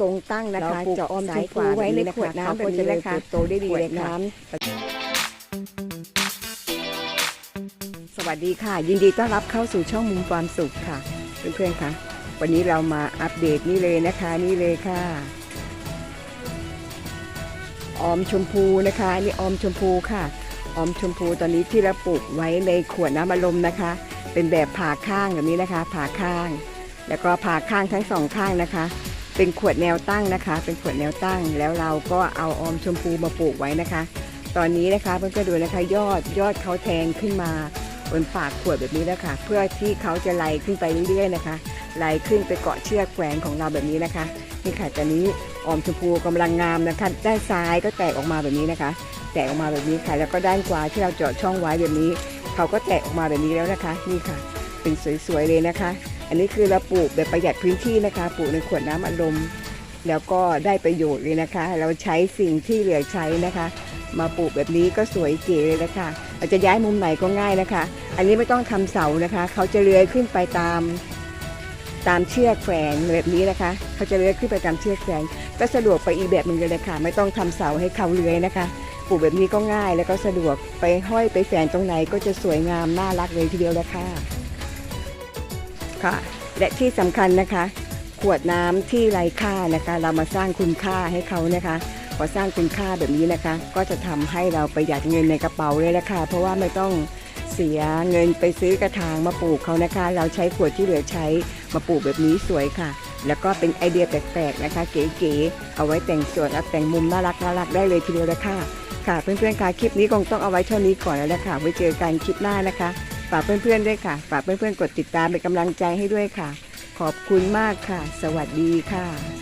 ทรงตั้งนะคะเราปลูกเจาะออมซ้ายชมพูขวาไว้ในแบบขวดน้ำเขาก็จะแบบนี้นะคะเติบโตได้ดีขวดเลยค่ะน้สวัสดีค่ะ ยินดีต้อนรับเข้าสู่ช่องมุมความสุขค่ะ เพื่อนๆค่ะ วันนี้เรามาอัปเดตนี่เลยนะคะนี่เลยค่ะ ออมชมพูนะคะนี่ออมชมพูค่ะ ออมชมพูตอนนี้ที่เราปลูกไว้ในขวดน้ำอารมณ์นะคะ เป็นแบบผ่าข้างแบบนี้นะคะ ผ่าข้าง แล้วก็ผ่าข้างทั้งสองข้างนะคะ เป็นขวดแนวตั้งนะคะ เป็นขวดแนวตั้ง แล้วเราก็เอาออมชมพูมาปลูกไว้นะคะ ตอนนี้นะคะเพื่อนๆดูนะคะ ยอดยอดเขาแทงขึ้นมาบนปากขวดแบบนี้แล้วค่ะเพื่อที่เขาจะไล่ขึ้นไปเรื่อยๆนะคะไล่ขึ้นไปเกาะเชือกแขวนของเราแบบนี้นะคะนี่ค่ะตอนนี้ออมชมพูกำลังงามนะคะ ด้านซ้ายก็แตกออกมาแบบนี้นะคะ แตกออกมาแบบนี้ค่ะ แล้วก็ด้านขวาที่เราเจาะช่องไว้แบบนี้ เขาก็แตกออกมาแบบนี้แล้วนะคะ นี่ค่ะ เป็นสวยๆเลยนะคะ อันนี้คือเราปลูกแบบประหยัดพื้นที่นะคะ ปลูกในขวดน้ำอัดลมแล้วก็ได้ประโยชน์เลยนะคะ เราใช้สิ่งที่เหลือใช้นะคะ มาปลูกแบบนี้ก็สวยเก๋เลยนะคะเราจะย้ายมุมไหนก็ง่ายนะคะ อันนี้ไม่ต้องทำเสานะคะ เขาจะเลื้อยขึ้นไปตามตามเชือกแขวนแบบนี้นะคะ เขาจะเลื้อยขึ้นไปตามเชือกแขวนก็สะดวกไปอีกแบบหนึงเลยนะคะไม่ต้องทำเสาให้เขาเลื้อยนะคะปลูกแบบนี้ก็ง่ายแล้วก็สะดวกไปห้อยไปแฝนตรงไหนก็จะสวยงามน่ารักเลยทีเดียวละค่ะ ค่ะ และที่สำคัญนะคะ ขวดน้ำที่ไร้ค่านะคะ เรามาสร้างคุณค่าให้เขานะคะพอสร้างคุณค่าแบบนี้นะคะ ก็จะทำให้เราประหยัดเงินในกระเป๋าเลยละค่ะเพราะว่าไม่ต้องเสียเงินไปซื้อกระถางมาปลูกเขานะคะ เราใช้ขวดที่เหลือใช้มาปลูกแบบนี้สวยค่ะ แล้วก็เป็นไอเดียแปลกๆนะคะ เก๋ๆเอาไว้แต่งสวนเอาแต่งมุมน่ารักน่ารักได้เลยทีเดียวละค่ะค่ะเพื่อนๆค่ะคลิปนี้คงต้องเอาไว้เท่านี้ก่อนแล้วนะคะไว้เจอกันคลิปหน้านะคะ ฝากเพื่อนๆด้วยค่ะ ฝากเพื่อนๆกดติดตามเป็นกำลังใจให้ด้วยค่ะ ขอบคุณมากค่ะ สวัสดีค่ะ